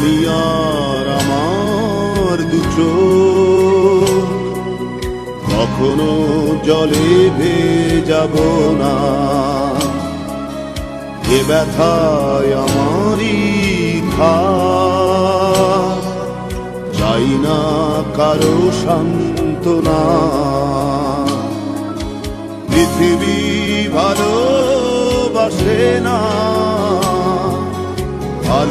আমি আর আমার দুটো কখনো জলে ভেজাব না। এ ব্যথায় আমারই চাই না কারও সান্ত্বনা।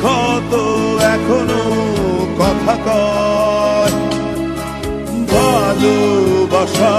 ক্ষত এখনও কথা কয়। ভালোবাসা